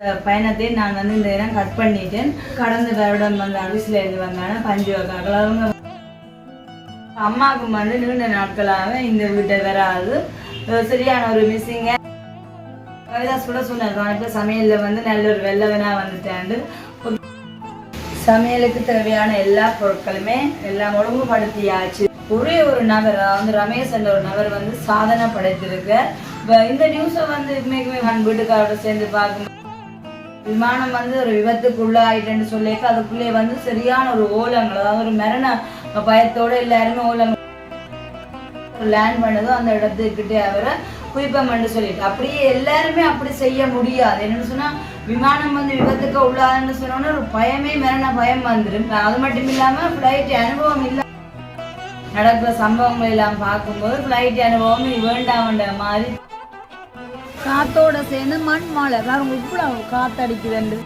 பயணத்தை நான் வந்து இந்த இடம் கட் பண்ணிட்டேன். கடந்த வருடம் வந்து அரிசில இருந்து வந்தாங்க பஞ்சு அவங்க அம்மாவுக்கு வந்து நீண்ட நாட்களாக இந்த வீட்டை வராது. சரியான ஒரு மிஸ்ஸிங்க கவிதாஸ் கூட சொன்னார் இப்போ சமையலில் வந்து நல்ல ஒரு வெள்ளவனாக வந்துட்டாண்டு. சமையலுக்கு தேவையான எல்லா பொருட்களுமே எல்லாம் ஒழுங்குபடுத்தியாச்சு. ஒரே ஒரு நபர் வந்து ரமேஷ் என்ற ஒரு நபர் வந்து சாதனை படைத்திருக்க இப்ப இந்த நியூஸை வந்து இன்னைக்குமே நான் வீட்டுக்காரோட சேர்ந்து பார்க்கணும் விமானம் வந்து ஒரு விபத்துக்குள்ள ஆயிட்டேன்னு சொல்லிட்டு அதுக்குள்ளே வந்து சரியான ஒரு ஓலங்கள் அதாவது ஒரு மரண பயத்தோட எல்லாருமே ஓலங்கள் லேண்ட் பண்ணதும் அந்த இடத்துக்கிட்டே அவரை குயிப்பம்னு சொல்லிட்டு. அப்படியே எல்லாருமே அப்படி செய்ய முடியாது. என்னன்னு சொன்னா விமானம் வந்து விபத்துக்கு உள்ளாதுன்னு சொன்னோன்னா ஒரு பயமே மரண பயம் வந்துடும் அது மட்டும் இல்லாம ஃப்ளைட் அனுபவம் இல்லை. நடக்கிற சம்பவங்கள் எல்லாம் பார்க்கும்போது ஃப்ளைட் அனுபவம் வேண்டாம் வேண்டாம் மாதிரி காத்தோட சேர்ந்து மண் மழை பாருங்க இவ்வளவு காத்தடிக்குதுண்டு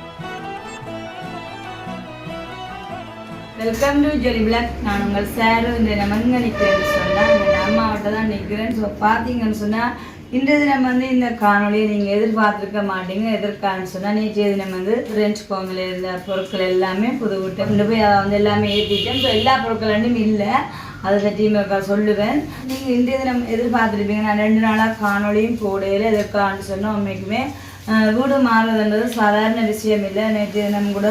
வெல்கம் டு ஜெரி பிளாக் நான் உங்கள் சாரு இந்த நம்ம நிற்கிறேன்னு சொன்னால் இந்த அம்மாவட்ட தான் நிற்கிறேன். ஸோ பார்த்தீங்கன்னு சொன்னால் இன்றைய தினம் வந்து இந்த காணொலியை நீங்கள் எதிர்பார்த்துருக்க மாட்டீங்க. எதிர்க்கான்னு சொன்னால் நேற்றைய தினம் வந்து ரெண்ட் கோங்கில் இருந்த பொருட்கள் எல்லாமே புது விட்டு கொண்டு போய் அதை வந்து எல்லாமே ஏற்றிட்டேன். ஸோ எல்லா பொருட்களும் இல்லை. அதை பற்றியும் சொல்லுவேன். நீங்கள் இன்றைய தினம் எதிர்பார்த்துருப்பீங்க. நான் ரெண்டு நாளாக காணொலியும் போடையில் எதிர்க்கான்னு சொன்னால் உண்மைக்குமே வீடு மாறுறதுன்றது சாதாரண விஷயம் இல்லை நேற்று தினம் கூட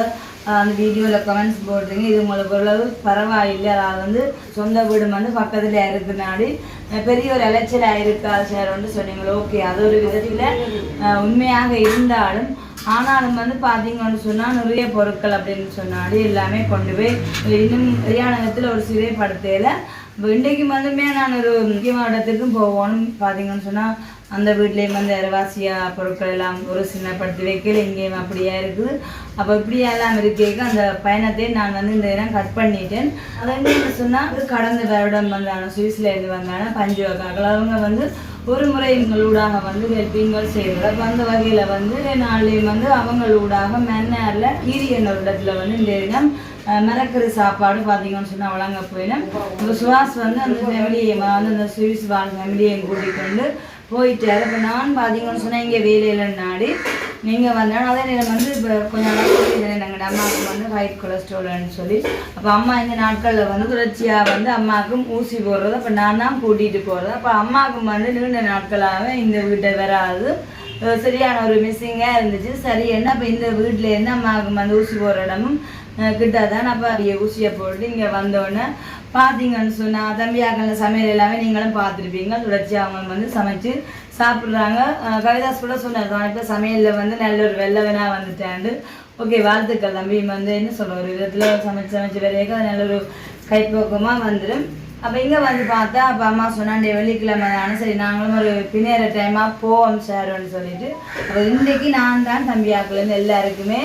அந்த வீடியோவில் கமெண்ட்ஸ் போடுறீங்க இது உங்களுக்கு ஓரளவு பரவாயில்லை. அதாவது வந்து சொந்த வீடு வந்து பக்கத்தில் இருக்கிறனாடி பெரிய ஒரு அலைச்சலாக இருக்கா சார் வந்து சொன்னீங்களோ. ஓகே அது ஒரு விதத்தில் உண்மையாக இருந்தாலும் ஆனாலும் வந்து பார்த்தீங்கன்னு சொன்னால் நிறைய பொருட்கள் அப்படின்னு சொன்னாடி எல்லாமே கொண்டு போய் இன்னும் கல்யாணத்தில் ஒரு சிறை படுத்தையில் இன்றைக்கு வந்துமே நான் ஒரு முக்கியமான இடத்துக்கும் போகணும் பார்த்தீங்கன்னு சொன்னால் அந்த வீட்லேயும் வந்து அரைவாசியா பொருட்கள் எல்லாம் ஒரு சின்னப்படுத்தி வைக்கல இங்கேயும் அப்படியா இருக்குது. அப்போ இப்படியா எல்லாம் இருக்கேக்கு அந்த பயணத்தை நான் வந்து இந்த இடம் கட் பண்ணிட்டேன். அது என்ன சொன்னால் கடந்த வருடம் வந்தாங்க சுவிஸ்லேருந்து வந்தாங்க பஞ்சு வக்காக்கள் அவங்க வந்து ஒரு முறை எங்களூடாக வந்து ஹெல்பிங்கள் செய்கிறார் அப்போ அந்த வகையில் வந்து நாளையும் வந்து அவங்களூடாக மன்னாரில் ஈரி என்ற இடத்துல வந்து இந்த இடம் அஹ், சாப்பாடு பார்த்தீங்கன்னு சொன்னால் வழங்க போயினேன் இப்போ சுவாஸ் வந்து அந்த ஃபேமிலியை வந்து அந்த சுவிஸ் வாழ் ஃபேமிலியை கூட்டிக் கொண்டு போயிட்டாரு இப்போ நான் பார்த்தீங்கன்னு சொன்னால் இங்கே வேலையில் நாடு. நீங்கள் வந்தாலும் அதே நேரம் வந்து இப்போ கொஞ்சம் நாள் சொல்லியிருந்தேன் எங்கள் அம்மாவுக்கு வந்து ஹைட் கொலஸ்ட்ரால்னு சொல்லி. அப்போ அம்மா இந்த நாட்களில் வந்து தொடர்ச்சியாக வந்து அம்மாவுக்கும் ஊசி போடுறது அப்போ நான் தான் கூட்டிகிட்டு போகிறது அப்போ அம்மாவுக்கும் வந்து நீண்ட நாட்களாக இந்த வீட்டை வராது. சரியான ஒரு மிஸ்ஸிங்காக இருந்துச்சு. சரி என்ன இப்போ இந்த வீட்டில் இருந்து அம்மாவுக்கு வந்து ஊசி போடுற இடமும் கிட்ட தான் அப்போ அப்படியே ஊசியை போட்டு இங்கே வந்தோடனே பார்த்தீங்கன்னு சொன்னால் தம்பியாக்கள் சமையல் எல்லாமே நீங்களும் பார்த்துருப்பீங்க. தொடர்ச்சி அவங்க வந்து சமைச்சு சாப்பிட்றாங்க. கவிதாஸ் கூட சொன்னார் இப்போ சமையலில் வந்து நல்ல ஒரு வெள்ளவனாக வந்துட்டாண்டு ஓகே வாழ்த்துக்கள் தம்பி. வந்து என்ன சொல்ல ஒரு விதத்தில் சமைச்சு சமைச்சு வரைக்கும் நல்ல ஒரு கைப்போக்கமாக வந்துடும் அப்போ இங்கே வந்து பார்த்தா அப்போ அம்மா சொன்னாண்டே வெள்ளிக்கிழமை தானே சரி நாங்களும் ஒரு பின்னேற டைமாக போவோம் சார்னு சொல்லிட்டு. அப்போ இன்றைக்கு நான் தான் தம்பியாக்குலேருந்து எல்லாருக்குமே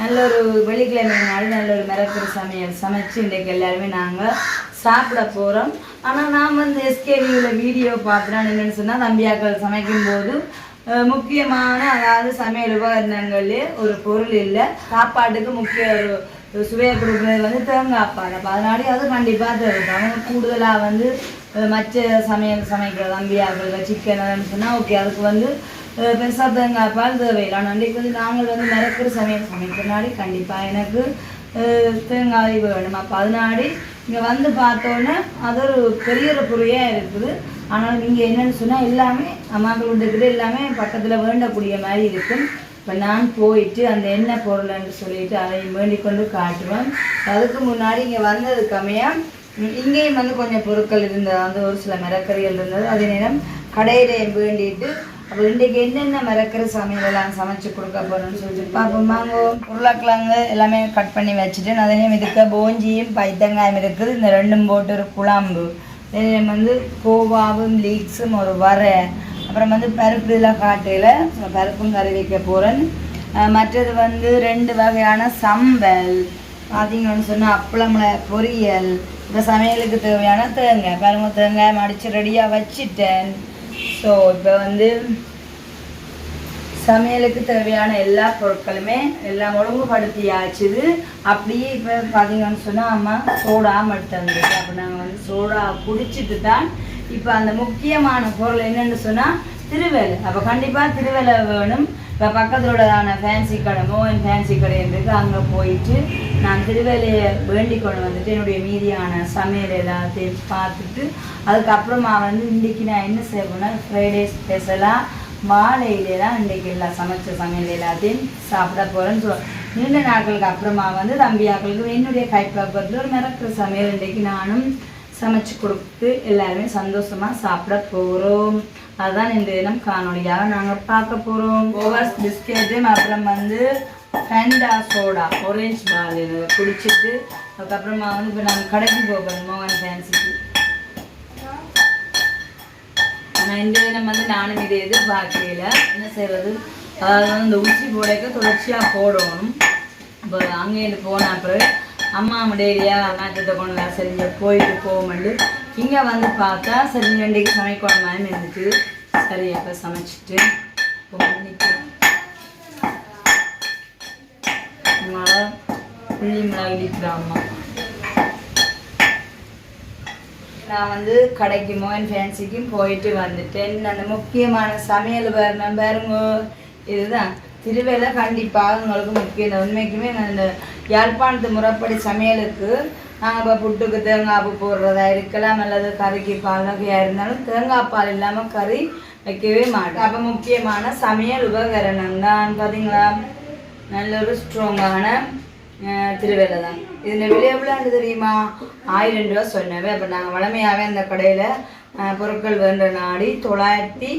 நல்ல ஒரு வெள்ளிக்கிழமை நாள் நல்ல ஒரு மிரக்கிற சமையல் சமைச்சு இன்றைக்கு எல்லாருமே நாங்கள் சாப்பிட போகிறோம் ஆனால் நான் வந்து எஸ்கேவியில் வீடியோ பார்த்துனா என்னென்னு சொன்னால் தம்பியாக்கள் சமைக்கும்போது முக்கியமான அதாவது சமையல் உபகரணங்கள்லே ஒரு பொருள் இல்லை. சாப்பாட்டுக்கு முக்கிய ஒரு சுவையை கொடுக்குறது வந்து தேங்காய் பால். அப்போ அதனாடி அது கண்டிப்பாக தேவைப்படும். அவங்க கூடுதலாக வந்து மற்ற சமையல் சமைக்கிற தம்பியாக்கள் சிக்கன் சொன்னால் ஓகே அதுக்கு வந்து அஹ், பெருசா தேங்காய் பால் தேவையில்லை. அன்றைக்கு வந்து நாங்கள் வந்து மிரக்கிற சமையல் சமைக்கிறனாடி கண்டிப்பாக எனக்கு தேங்காய் வேணும். அப்போ அதனாடி இங்கே வந்து பார்த்தோன்னே அது ஒரு பெரிய ஒரு பொருளையாக இருக்குது. ஆனால் நீங்கள் என்னன்னு சொன்னால் எல்லாமே அம்மாக்களுடைய எல்லாமே பக்கத்தில் வேண்டக்கூடிய மாதிரி இருக்கும். இப்போ நான் போயிட்டு அந்த என்ன பொருள்னு சொல்லிட்டு அதை வேண்டிக் கொண்டு காட்டுவேன். அதுக்கு முன்னாடி இங்கே வந்தது கம்மியாக இங்கேயும் வந்து கொஞ்சம் பொருட்கள் இருந்தது. அந்த ஒரு சில மிரக்கறிகள் இருந்தது. அதே நேரம் கடையிலையும் வேண்டிட்டு அப்போ இன்றைக்கு என்னென்ன மறக்கிற சமையல் எல்லாம் சமைச்சு கொடுக்க போகிறோம்னு சொல்லிட்டு பார்ப்போம் மாங்கோ உருளைக்கிழங்கு எல்லாமே கட் பண்ணி வச்சுட்டு அதே நேரம் இதுக்கு போஞ்சியும் பைத்தங்காயம் இருக்குது. இந்த ரெண்டும் போட்டு ஒரு குழம்பு. வந்து கோவாவும் லீக்ஸும் ஒரு வரை அப்புறம் வந்து பருப்பு இதெல்லாம் காட்டையில் பருப்பும் கறி வைக்க போகிறேன் மற்றது வந்து ரெண்டு வகையான சம்பல். பார்த்தீங்கன்னு சொன்னால் அப்பளம்ல பொரியல். இப்போ சமையலுக்கு தேவையான தேங்காய். பாருங்க தேங்காய் மடித்து ரெடியாக வச்சுட்டேன். ஸோ இப்போ வந்து சமையலுக்கு தேவையான எல்லா பொருட்களுமே எல்லாம் ஒழுங்குபடுத்தியாச்சுது. அப்படியே இப்போ பார்த்தீங்கன்னு சொன்னால் அம்மா சோடா மட்டும் இருந்துச்சு அப்போ நாங்கள் வந்து சோடா குடிச்சிட்டு தான் இப்போ அந்த முக்கியமான பொருள் என்னன்னு சொன்னால் திருவேலை. அப்போ கண்டிப்பாக திருவேலை வேணும். இப்போ பக்கத்தில் உள்ளதான ஃபேன்சி கடை மோகன் ஃபேன்சி கடை இருக்குது அங்கே போயிட்டு நான் திருவேலையை வேண்டிக்கொண்டு வந்துட்டு என்னுடைய மீதியான சமையல் எல்லாத்தையும் பார்த்துட்டு அதுக்கப்புறமா வந்து இன்றைக்கி நான் என்ன செய்வேன்னா ஃப்ரைடே ஸ்பெஷலாக வாழையில தான் இன்றைக்கி எல்லாம் சமைச்ச சமையல் எல்லாத்தையும் சாப்பிட போகிறேன்னு சொல்லுவேன் நீண்ட நாட்களுக்கு அப்புறமா வந்து தம்பியாக்களுக்கு என்னுடைய கைப்பக்கத்தில் ஒரு மிரக்கிற சமையல் இன்றைக்கி நானும் சமைச்சு கொடுத்து எல்லாருமே சந்தோஷமாக சாப்பிட போகிறோம் அதுதான் இந்த தினம் காணொலியாக நாங்கள் பார்க்க போகிறோம் ஓவர்ஸ் பிஸ்கெட்டும் அப்புறம் வந்து ஃபேண்டா சோடா ஒரேஞ்ச் பால் இது குடிச்சிட்டு அதுக்கப்புறமா வந்து இப்போ நாங்கள் கடைக்கு போகிறோம் மோகன் ஃபேன்சிக்கு ஆனால் இந்த தினம் வந்து நானும் இதை எதிர்பார்க்கல. என்ன செய்கிறது அதாவது இந்த உச்சி போடைக்க தொடர்ச்சியாக போடணும். இப்போ அங்கேருந்து போன அப்புறம் அம்மா முடியலையா நாட்டத்தை கொண்டு வர சரிங்க போயிட்டு போகும்போது இங்கே வந்து பார்த்தா சரி ரெண்டுக்கு சமைக்கணும் மாதிரி இருந்துச்சு சரி அப்போ சமைச்சிட்டு இப்போ புள்ளி மிளகு இடிக்கிறேன் நான் வந்து கடைக்கு மோகன் ஃபேன்சிக்கும் போயிட்டு வந்துட்டேன். அந்த முக்கியமான சமையல் வரணும் பாருங்க. இதுதான். திருவேலை கண்டிப்பாக உங்களுக்கு முக்கியம். உண்மைக்குமே நான் இந்த யாழ்ப்பாணத்து முறைப்படி சமையலுக்கு நாங்கள் இப்போ புட்டுக்கு தேங்காய் பூ போடுறதா இருக்கலாம் அல்லது கறிக்கு பால் வகையாக இருந்தாலும் தேங்காய் பால் இல்லாமல் கறி வைக்கவே மாட்டோம். அப்போ முக்கியமான சமையல் உபகரணம் தான் பார்த்தீங்களா நல்ல ஒரு ஸ்ட்ராங்கான திருவேலை தான். இதில் விலை எவ்வளோன்னு தெரியுமா? ஆயிரம் ரூபா சொன்னவே. அப்போ நாங்கள் வளமையாகவே அந்த கடையில் பொருட்கள் வேண்ட நாடி தொள்ளாயிரத்தி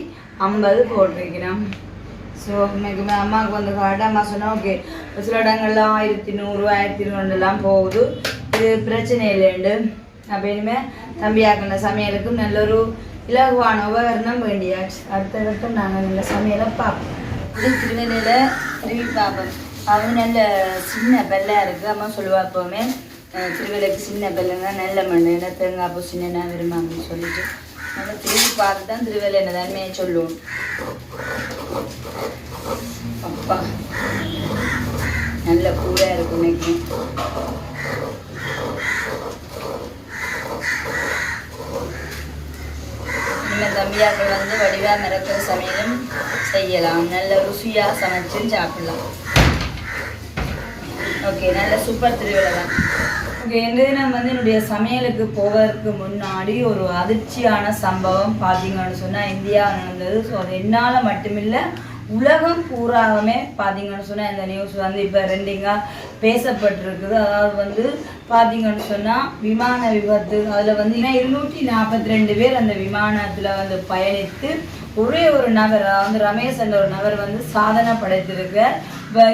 ஐம்பது போட்டிருக்கிறோம். ஸோ இன்னைக்கு அம்மாவுக்கு வந்து கரெக்டாக அம்மா சொன்னால் ஓகே சில இடங்கள்லாம் ஆயிரத்தி நூறு ஆயிரத்தி நூறுலாம் போகுது. இது பிரச்சனை இல்லைண்டு அப்போ இனிமேல் தம்பியாக்கின சமையலுக்கும் நல்ல ஒரு இலகுவான உபகரணம் வேண்டியாச்சு. அடுத்த வட்டம் நாங்கள் நல்ல சமையலை பார்ப்போம். இது திருநெல்வேலியில் திரும்பி பார்ப்போம் அது நல்ல சின்ன பெல்லாக இருக்குது அம்மா சொல்லுவா எப்போவுமே அஹ் சின்ன பெல்லுங்க நல்ல மண் என்ன தேங்காய் பூ சின்ன விரும்பாங்கன்னு சொல்லிட்டு. நல்லா திரும்பி பார்த்து தான் திருவேலை என்ன தன்மையை சொல்லுவோம். அப்பா நல்ல கூடாக இருக்கும் இன்னைக்கு. இனிமேல் தம்பியாக்கள் வந்து வடிவாக மிரக்கிற சமையலும் செய்யலாம். நல்ல ருசியாக சமைச்சும் சாப்பிடலாம். ஓகே நல்ல சூப்பர் திருவிழா தான். ஓகே இந்த தினம் வந்து என்னுடைய சமையலுக்கு போவதற்கு முன்னாடி ஒரு அதிர்ச்சியான சம்பவம் பார்த்தீங்கன்னு சொன்னால் இந்தியா நடந்தது. ஸோ அது என்னால் மட்டுமில்லை உலகம் பூராகவே பார்த்தீங்கன்னு சொன்னால் இந்த நியூஸ் வந்து இப்போ ரெண்டிங்காக பேசப்பட்டிருக்குது. அதாவது வந்து பார்த்தீங்கன்னு சொன்னால் விமான விபத்து அதில் வந்து இருநூற்றி நாற்பத்தி ரெண்டு பேர் அந்த விமானத்தில் வந்து பயணித்து ஒரே ஒரு நபர் வந்து ரமேஷ் என்ற ஒரு நபர் வந்து சாதனை படைத்திருக்கு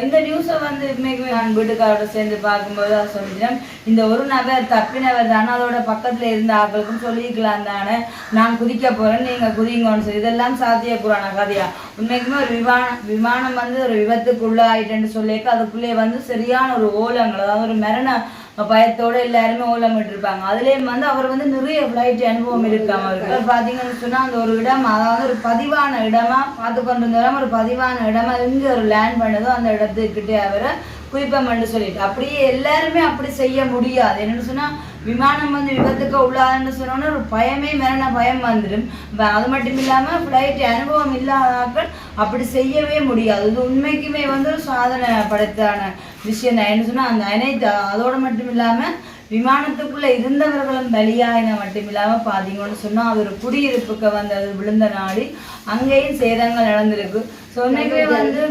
இந்த நியூஸை வந்து இன்னைக்குமே நான் வீட்டுக்காரோட சேர்ந்து பார்க்கும்போது அதை சொல்லிட்டேன் இந்த ஒரு நபர் தப்பினவர் தானே அதோட பக்கத்தில் இருந்த ஆட்களுக்கும் சொல்லிக்கலாம் தானே. நான் குதிக்க போகிறேன் நீங்கள் குதிங்கன்னு சொல்லி. இதெல்லாம் சாத்தியக்கூறான கதையா? உண்மைக்குமே ஒரு விமானம் விமானம் வந்து ஒரு விபத்துக்குள்ளே ஆயிட்டேன்னு சொல்லியிருக்க அதுக்குள்ளே வந்து சரியான ஒரு ஓலங்கள் அதாவது ஒரு மரண பயத்தோடு எல்லாருமே ஓலமிட்டு இருப்பாங்க அதுலேயும் வந்து அவர் வந்து நிறைய ஃப்ளைட் அனுபவம் இருக்காம அவருக்கு. அவர் பார்த்தீங்கன்னு சொன்னால் அந்த ஒரு இடம் அதாவது ஒரு பதிவான இடமா பார்த்து கொண்டு இடம் ஒரு பதிவான இடமா எங்கே ஒரு லேண்ட் பண்ணதோ அந்த இடத்துக்கிட்டே அவரை குயிப்பம்னு சொல்லிட்டு. அப்படியே எல்லாருமே அப்படி செய்ய முடியாது. என்னன்னு சொன்னால் விமானம் வந்து விபத்துக்கு உள்ளாதுன்னு சொன்னோன்னா ஒரு பயமே மரண பயம் வந்துடும் அது மட்டும் இல்லாம ஃப்ளைட் அனுபவம் இல்லாதாக்கள் அப்படி செய்யவே முடியாது. இது உண்மைக்குமே வந்து ஒரு சாதனை படைத்தான விஷயம் தான். என்ன சொன்னா அந்த அனைத்து அதோட மட்டும் இல்லாம விமானத்துக்குள்ள இருந்தவர்களும் பலியாயின மட்டுமில்லாமல் பார்த்தீங்கன்னு சொன்னால் சொன்னா அது ஒரு குடியிருப்புக்கு வந்து அது விழுந்த நாடி அங்கேயும் சேதங்கள் நடந்திருக்கு. ஸோ வந்து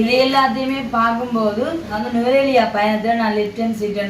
இது எல்லாத்தையுமே பார்க்கும்போது அந்த நுவரேலியா பயணத்தில் நான் லிப்டன் சீட்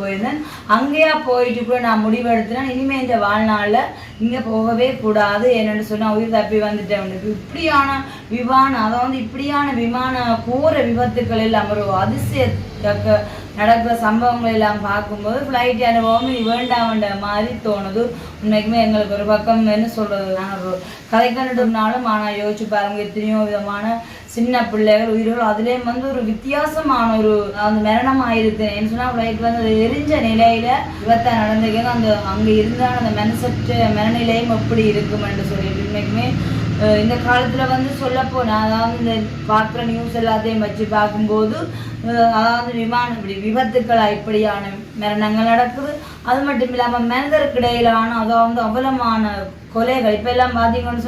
போயிருந்தேன். அங்கேயா போயிட்டு கூட நான் முடிவெடுத்துனேன் இனிமே இந்த வாழ்நாளில் இங்க போகவே கூடாது என்னன்னு சொன்னா உயிர் தப்பி வந்துட்டேன் உனக்கு இப்படியான விமானம் அதாவது இப்படியான விமான கோர விபத்துக்களில் எல்லாம் அதிசய அதிசயத்தக்க நடக்கிற சம்பவங்கள் எல்லாம் பார்க்கும்போது ஃப்ளைட் அனுபவம் இது வேண்டாம் வேண்ட மாதிரி தோணுது உண்மைக்குமே எங்களுக்கு ஒரு பக்கம் என்ன சொல்றது நாங்கள் ஒரு கதை கண்டுனாலும் ஆனால் யோசிச்சு பாருங்க எத்தனையோ விதமான சின்ன பிள்ளைகள் உயிர்கள் அதுலேயும் வந்து ஒரு வித்தியாசமான ஒரு அந்த மரணம் ஆயிருக்கு என்ன சொன்னால் ஃப்ளைட் வந்து எரிஞ்ச நிலையில விபத்தை நடந்துக்கணும் அந்த அங்கே இருந்தால் அந்த மனசற்ற மனநிலையும் எப்படி இருக்கும் என்று சொல்லிட்டு உண்மைக்குமே இந்த காலத்துல வந்து சொல்ல போனா அதாவது இந்த பார்க்குற நியூஸ் எல்லாத்தையும் வச்சு பார்க்கும்போது அதாவது விமானம் இப்படி விபத்துக்கள் இப்படியான மரணங்கள் நடக்குது. அது மட்டும் இல்லாம மனிதருக்கிடையிலான அதாவது அவலமான கொலைகள் இப்ப எல்லாம் பார்த்தீங்கன்னு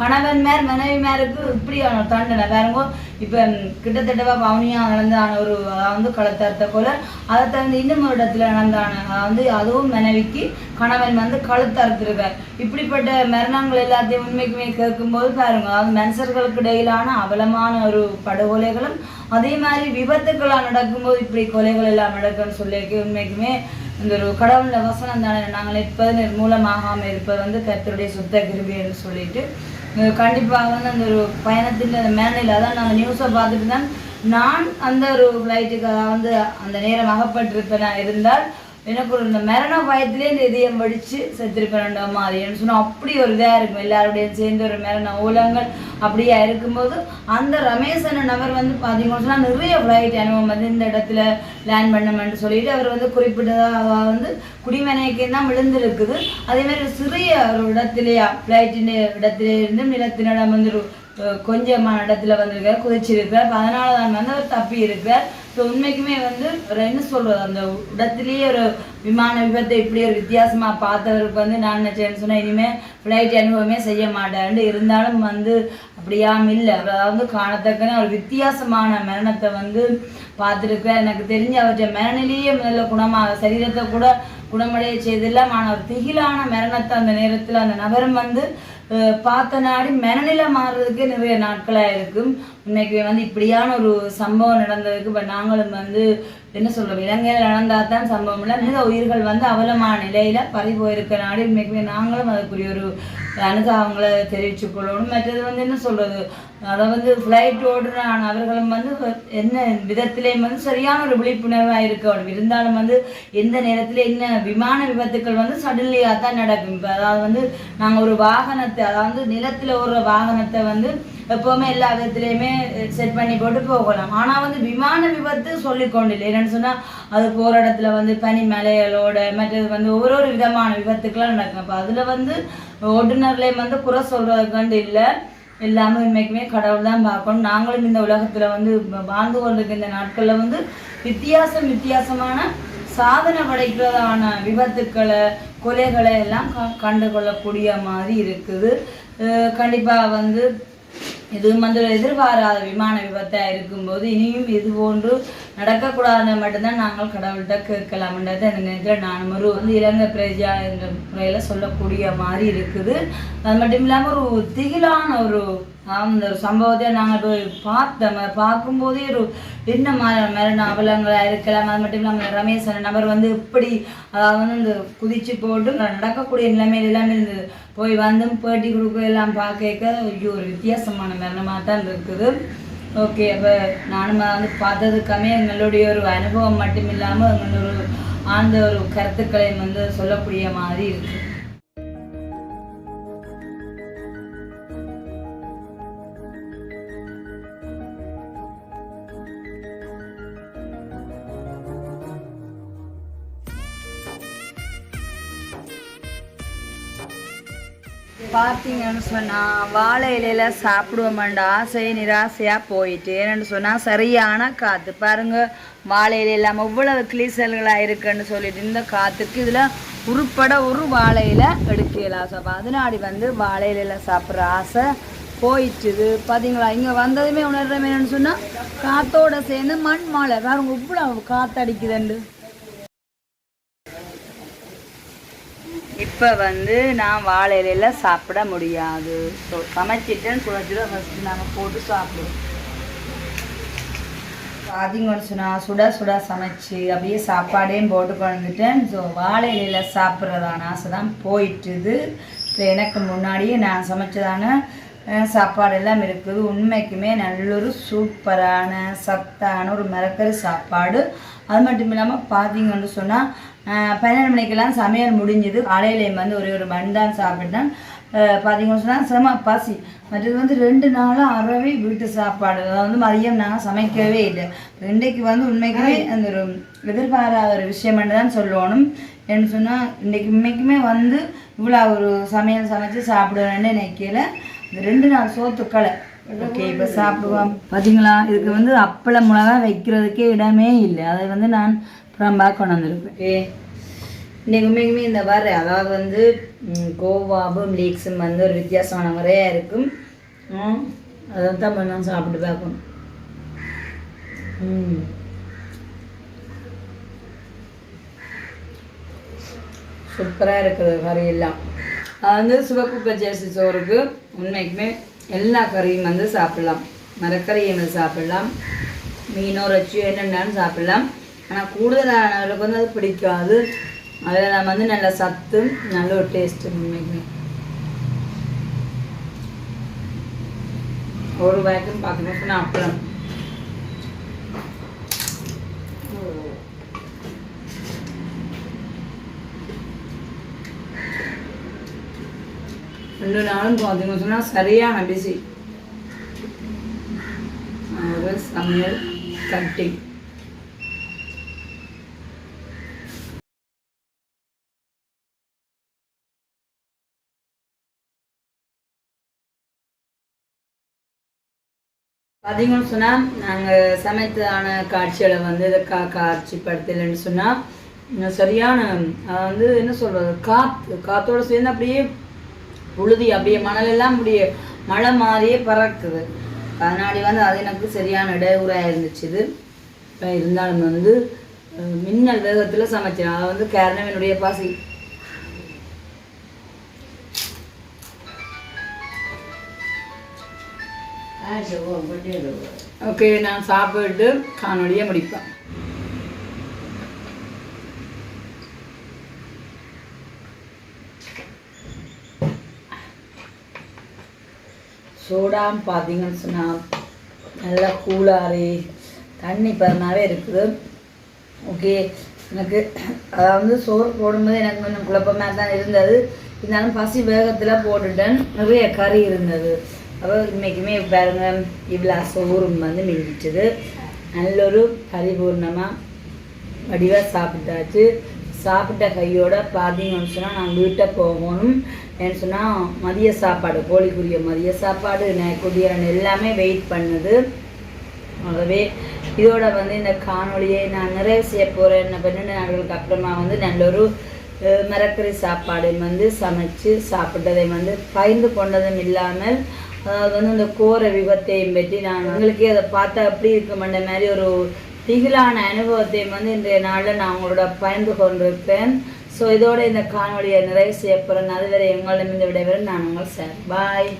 கணவன் சொன்னா மனைவி மேருக்கு இப்படியான தண்டனை வேறங்கோ இப்போ கிட்டத்தட்ட பவுனியா நடந்தான ஒரு வந்து கழுத்தறுத்த கொலை அதை தகுந்த இன்னும் ஒரு இடத்துல நடந்தான வந்து அதுவும் மனைவிக்கு கணவன் வந்து கழுத்தறுத்திருக்கார் இப்படிப்பட்ட மரணங்கள் எல்லாத்தையும் உண்மைக்குமே கேட்கும்போது பாருங்க அதாவது மனுஷர்களுக்கு இடையிலான அவலமான ஒரு படுகொலைகளும் அதே மாதிரி விபத்துக்களாக நடக்கும்போது இப்படி கொலைகள் எல்லாம் நடக்கும்னு சொல்லி உண்மைக்குமே இந்த ஒரு கடவுள வசனம் தானே நாங்கள் நிற்பது நிர்மூலமாகாமல் இருப்பது வந்து கத்தருடைய சுத்த கிருபின்னு சொல்லிட்டு கண்டிப்பாக வந்து அந்த ஒரு பயணத்தின் அந்த மேனையில் அதான் நாங்கள் நியூஸை பார்த்துட்டு தான் நான் அந்த ஒரு ஃப்ளைட்டுக்கு வந்து அந்த நேரம் அகப்பட்டிருப்பேன் இருந்தால் எனக்கு ஒரு இந்த மரண பயத்திலே இந்த இதயம் வடிச்சு செத்திருப்பேன்டா மாதிரி சொன்னால் அப்படி ஒரு இதாக இருக்கும். எல்லாருடையும் சேர்ந்து ஒரு மரண ஊலங்கள் அப்படியா இருக்கும்போது அந்த ரமேசன் நபர் வந்து பார்த்தீங்கன்னு சொன்னால் நிறைய ஃப்ளைட் அனுபவம் வந்து இந்த இடத்துல லேண்ட் பண்ணமென்று சொல்லிட்டு அவர் வந்து குறிப்பிட்டதாக வந்து குடிமனைக்கு தான் விழுந்திருக்குது. அதே மாதிரி சிறிய ஒரு இடத்துலையா ஃப்ளைட்டின் இடத்துல இருந்து நிலத்தினிடம் வந்து கொஞ்சமான இடத்துல வந்திருக்கார் குதிச்சிருக்கிறார். அதனால தான் வந்து அவர் தப்பி இருக்கார் ஸோ உண்மைக்குமே வந்து ஒரு என்ன சொல்றது அந்த இடத்துலயே ஒரு விமான விபத்தை இப்படி ஒரு வித்தியாசமா பார்த்தவருக்கு வந்து நான் நினைச்சேன்னு சொன்னால் இனிமே ஃப்ளைட் அனுபவமே செய்ய மாட்டேன் இருந்தாலும் வந்து அப்படியாம் இல்லை. அதாவது காணத்தக்கன ஒரு வித்தியாசமான மரணத்தை வந்து பார்த்துருக்கேன் எனக்கு தெரிஞ்ச அவற்றை மரணிலேயே முதல்ல குணமாக சரீரத்தை கூட குணமடைய செய்தில்லாம் ஆனால் ஒரு திகிலான மரணத்தை அந்த நேரத்தில் அந்த நபரும் வந்து பார்த்த நாடி மனநிலை மாறுறதுக்கே நிறைய நாட்களாக இருக்கும். இன்னைக்கு வந்து இப்படியான ஒரு சம்பவம் நடந்ததுக்கு இப்போ நாங்களும் வந்து என்ன சொல்றோம் இலங்கையில் நடந்தால் தான் சம்பவம் இல்லை. மிக உயிர்கள் வந்து அவலமான நிலையில பறி போயிருக்க நாடு. இன்னைக்கு நாங்களும் அதுக்குரிய ஒரு அனுதாபங்களை தெரிவித்துக் கொள்ளணும். மற்றது வந்து என்ன சொல்றது அதை வந்து ஃப்ளைட் ஓடுறான் அவர்களும் வந்து என்ன விதத்திலேயும் வந்து சரியான ஒரு விழிப்புணர்வாக இருக்கணும் இருந்தாலும் வந்து எந்த நேரத்தில் என்ன விமான விபத்துக்கள் வந்து சடன்லியாக தான் நடக்கும். இப்போ அதாவது வந்து நாங்கள் ஒரு வாகனத்தை அதாவது நிலத்தில் ஓடுற வாகனத்தை வந்து எப்போவுமே எல்லா விதத்துலேயுமே செட் பண்ணி போட்டு போகலாம். ஆனால் வந்து விமான விபத்து சொல்லிக்கொண்டு இல்லை என்னென்னு சொன்னால் அது போகிற இடத்துல வந்து பனி மலைகளோட மற்றது வந்து ஒரு ஒரு விதமான விபத்துக்கெல்லாம் நடக்கும். அப்போ அதில் வந்து ஓட்டுநர்லேயும் வந்து குறை சொல்கிறதுக்காண்டு இல்லை. எல்லாமே உண்மைக்குமே கடவுள் தான் பார்க்கணும். நாங்களும் இந்த உலகத்தில் வந்து வாழ்ந்து கொண்டிருக்கிற இந்த நாட்களில் வந்து வித்தியாசம் வித்தியாசமான சாதனை படைக்கிறதான விபத்துக்களை கொலைகளை எல்லாம் க- கண்டு கொள்ளக்கூடிய மாதிரி இருக்குது. கண்டிப்பாக வந்து இது வந்து ஒரு எதிர்பாராத விமான விபத்தா இருக்கும்போது இனியும் இது போன்று நடக்கக்கூடாதுன்னு மட்டும்தான் நாங்கள் கடவுள்கிட்ட கேட்கலாம்ன்றது அந்த நேரத்தில் நான் ஒரு வந்து இலங்கை பிரஜா என்ற முறையில் சொல்லக்கூடிய மாதிரி இருக்குது. அது மட்டும் இல்லாமல் ஒரு திகிலான ஒரு அந்த ஒரு சம்பவத்தை நாங்கள் போய் பார்த்தோம். பார்க்கும்போதே ஒரு என்ன மாதிரி மரண அவலங்களாக இருக்கலாம். அது மட்டும் இல்லாமல் ரமேஷ் நபர் வந்து இப்படி அதாவது வந்து இந்த குதிச்சு போட்டு நடக்கக்கூடிய நிலைமையில எல்லாமே இருந்தது போய் வந்து பேட்டி கொடுக்க எல்லாம் பார்க்க ஐயோ ஒரு வித்தியாசமான மரணமாக தான் இருக்குது. ஓகே அப்போ நானும் வந்து பார்த்ததுக்காமே எங்களுடைய ஒரு அனுபவம் மட்டும் இல்லாமல் எங்களோட ஒரு ஆழ்ந்த ஒரு கருத்துக்களை வந்து சொல்லக்கூடிய மாதிரி இருக்குது பார்த்தீங்கன்னு சொன்னால் வாழை இலையில் சாப்பிடுவோமாண்ட. ஆசை நிராசையாக போயிட்டு ஏன்னு சொன்னால் சரியான காற்று பாருங்கள் வாழை இலையில் இல்லாமல் இவ்வளவு கிளீசல்களாக இருக்குன்னு சொல்லிட்டு இந்த காற்றுக்கு இதில் உருப்பட ஒரு வாழையில எடுக்கலாம் ஸோ அதனாடி வந்து வாழை இலையில் சாப்பிட்ற ஆசை போயிட்டுது. பார்த்தீங்களா இங்கே வந்ததுமே உணர்றமே என்னன்னு சொன்னால் காத்தோட சேர்ந்து மண் மாலை. பாருங்க இவ்வளோ காற்றடிக்குதுண்டு இப்போ வந்து நான் வாழை இலையில சாப்பிட முடியாது. ஸோ சமைச்சிட்டேன்னு சுடச்சுட ஃபஸ்ட்டு நாம் போட்டு சாப்பிடுவோம். பார்த்தீங்கன்னு சொன்னால் சுட சுட சமைச்சு அப்படியே சாப்பாடையும் போட்டு கொண்டுட்டேன் ஸோ வாழை இலையில சாப்பிட்றதான ஆசை தான் போயிட்டுது. இப்போ எனக்கு முன்னாடியே நான் சமைச்சதான சாப்பாடு எல்லாம் இருக்குது. உண்மைக்குமே நல்ல ஒரு சூப்பரான சத்தான ஒரு மிரக்கறி சாப்பாடு. அது மட்டும் இல்லாமல் பார்த்தீங்கன்னு சொன்னால் பன்னெண்டு மணிக்கெல்லாம் சமையல் முடிஞ்சுது. காலையிலேயும் வந்து ஒரே ஒரு மண் தான் சாப்பிட்டேன். பார்த்தீங்கன்னு சொன்னால் செம பசி. மற்றது வந்து ரெண்டு நாளாக அறவே வீட்டு சாப்பாடு. அதாவது வந்து மதியம் நாங்கள் சமைக்கவே இல்லை. இன்றைக்கு வந்து உண்மைக்குமே அந்த ஒரு எதிர்பாராத ஒரு விஷயம் தான் சொல்லணும். என்ன சொன்னால் இன்றைக்கு உண்மைக்குமே வந்து இவ்வளோ ஒரு சமையல் சமைச்சு சாப்பிடுவேன்னு நினைக்கல இந்த ரெண்டு நாள் சோத்துக்களை ஓகே இப்போ சாப்பிடுவோம். பார்த்தீங்களா இதுக்கு வந்து அப்பளம் மிளகா வைக்கிறதுக்கே இடமே இல்லை. அதை வந்து நான் நான் பேக் கொண்டாந்துருப்பேன். ஓகே இன்னைக்கு உண்மைக்குமே இந்த வர அதாவது வந்து கோவாவும் லீக்ஸும் வந்து ஒரு வித்தியாசமான முறையாக இருக்கும். அதை தான் பண்ணலாம் சாப்பிட்டு பார்க்கணும். ம். சூப்பராக இருக்குது கறி எல்லாம். அது வந்து சிவப்பு பச்சரிசி சோறுக்கு உண்மைக்குமே எல்லா கறியும் வந்து சாப்பிடலாம். மரக்கறியும் வந்து சாப்பிடலாம். மீனோ ரச்சியோ என்னென்னாலும் சாப்பிடலாம். ஆனால் கூடுதலானவர்களுக்கு வந்து அது பிடிக்காது. அதில் நம்ம வந்து நல்ல சத்து நல்ல ஒரு டேஸ்ட்டு உண்மைக்குமே ஒரு வாய்க்கும் பார்க்கணும் அப்புறம். ரெண்டு நாளும் பார்த்தீங்கன்னு சொன்னால் சரியான பிஸி ஒரு சமையல் கட்டிங் பார்த்தீங்கன்னு சொன்னால் நாங்கள் சமைத்ததான காட்சிகளை வந்து இதை கா காட்சிப்படுத்தலைன்னு சொன்னால் சரியான அது வந்து என்ன சொல்கிறது காற்று காற்றோட சேர்ந்து அப்படியே புழுதி அப்படியே மணலெல்லாம் அப்படியே மழை மாதிரியே பறக்குது. அதனாடி வந்து அது எனக்கு சரியான இடையூறாக இருந்துச்சு இது. இப்போ இருந்தாலும் வந்து மின்னல் வேகத்தில் சமைச்சேன் அதை வந்து காரணம் என்னுடைய பாசி. ஓகே நான் சாப்பிட்டு காணொலியை முடிப்பேன். சோடாம் பார்த்தீங்கன்னு சொன்னால் நல்லா கூலாரி தண்ணி பதினாவே இருக்குது. ஓகே எனக்கு அதாவது சோறு போடும்போது எனக்கு கொஞ்சம் குழப்பமாக தான் இருந்தது. இருந்தாலும் பசி வேகத்தில் போட்டுட்டேன். நிறைய கறி இருந்தது. அப்போ இன்றைக்குமே பாருங்க இவ்வளோ சோறும் வந்து மிஞ்சிச்சுது நல்ல ஒரு பரிபூர்ணமாக வடிவாக சாப்பிட்டாச்சு சாப்பிட்ட கையோட பார்த்தீங்கன்னு சொன்னால் நாங்கள் வீட்டை போகணும் ஏன்னு சொன்னால் மதிய சாப்பாடு கோழிக்குரிய மதிய சாப்பாடு நெக்குதியரன் எல்லாமே வெயிட் பண்ணுது ஆகவே இதோட வந்து இந்த காணொளியை நான் நிறைவு செய்ய போகிறேன் பன்னெண்டு நாட்களுக்கு அப்புறமா வந்து நல்ல ஒரு மரக்கறி சாப்பாடு வந்து சமைச்சு சாப்பிட்டதை வந்து பகிர்ந்து கொண்டதும் இல்லாமல் அதாவது வந்து இந்த கோர விபத்தையும் பற்றி நான் உங்களுக்கு அதை பார்த்தா எப்படி இருக்குமென்ற மாதிரி ஒரு திகிலான அனுபவத்தையும் வந்து இன்றைய நாளில் நான் உங்களோட பயந்து கொண்டிருப்பேன். ஸோ இதோட இந்த காணொலியை நிறைவு செய்ய போகிறேன் அதுவரை எங்களிடமிருந்து விடைபெறும். நான் உங்கள் சார். பாய்